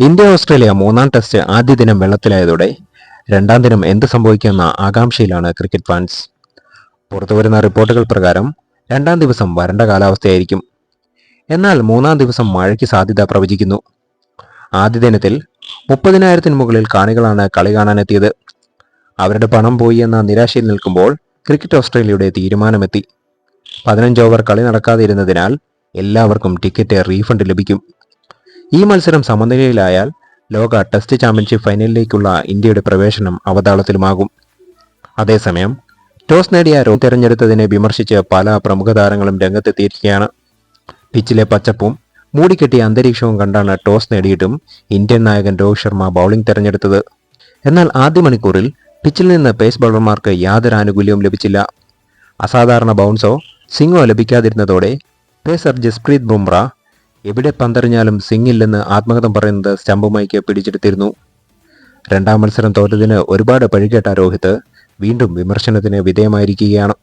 India Australia മൂന്നാം test ആദ്യ ദിനം വെള്ളത്തിലായതോടെ രണ്ടാം ദിനം എന്ത് സംഭവിക്കുമെന്ന ആകാംക്ഷയിലാണ് ക്രിക്കറ്റ് ഫാൻസ് പുറത്തുവരുന്ന റിപ്പോർട്ടുകൾ പ്രകാരം രണ്ടാം ദിവസം വരണ്ട കാലാവസ്ഥയായിരിക്കും. എന്നാൽ മൂന്നാം ദിവസം മഴയ്ക്ക് സാധ്യത പ്രവചിക്കുന്നു. ആദ്യ ദിനത്തിൽ മുപ്പതിനായിരത്തിന് മുകളിൽ കാണികളാണ് കളി കാണാനെത്തിയത്. അവരുടെ പണം പോയി എന്ന നിരാശയിൽ നിൽക്കുമ്പോൾ ക്രിക്കറ്റ് ഓസ്ട്രേലിയയുടെ തീരുമാനമെത്തി. പതിനഞ്ച് ഓവർ കളി നടക്കാതിരുന്നതിനാൽ എല്ലാവർക്കും ടിക്കറ്റ് റീഫണ്ട് ലഭിക്കും. ഈ മത്സരം സമനിലയിലായാൽ ലോക ടെസ്റ്റ് ചാമ്പ്യൻഷിപ്പ് ഫൈനലിലേക്കുള്ള ഇന്ത്യയുടെ പ്രവേശനം അവതാളത്തിലുമാകും. അതേസമയം ടോസ് നേടിയ രോഹിത് തെരഞ്ഞെടുത്തതിനെ വിമർശിച്ച് പല പ്രമുഖ താരങ്ങളും രംഗത്തെത്തിയിരിക്കുകയാണ്. പിച്ചിലെ പച്ചപ്പും മൂടിക്കെട്ടിയ അന്തരീക്ഷവും കണ്ടാണ് ടോസ് നേടിയിട്ടും ഇന്ത്യൻ നായകൻ രോഹിത് ശർമ്മ ബൗളിംഗ് തെരഞ്ഞെടുത്തത്. എന്നാൽ ആദ്യ മണിക്കൂറിൽ പിച്ചിൽ നിന്ന് പേസ് ബൗളർമാർക്ക് യാതൊരു ആനുകൂല്യവും ലഭിച്ചില്ല. അസാധാരണ ബൗൺസോ സിംഗോ ലഭിക്കാതിരുന്നതോടെ പേസർ ജസ്പ്രീത് ബുംറ എവിടെ പന്തറിഞ്ഞാലും സിംഗ് ഇല്ലെന്ന് ആത്മകഥം പറയുന്നത് സ്റ്റംപുമൈക്ക് പിടിച്ചെടുത്തിരുന്നു. രണ്ടാം മത്സരം തോറ്റതിന് ഒരുപാട് പഴികേട്ട രോഹിത് വീണ്ടും വിമർശനത്തിന് വിധേയമായിരിക്കുകയാണ്.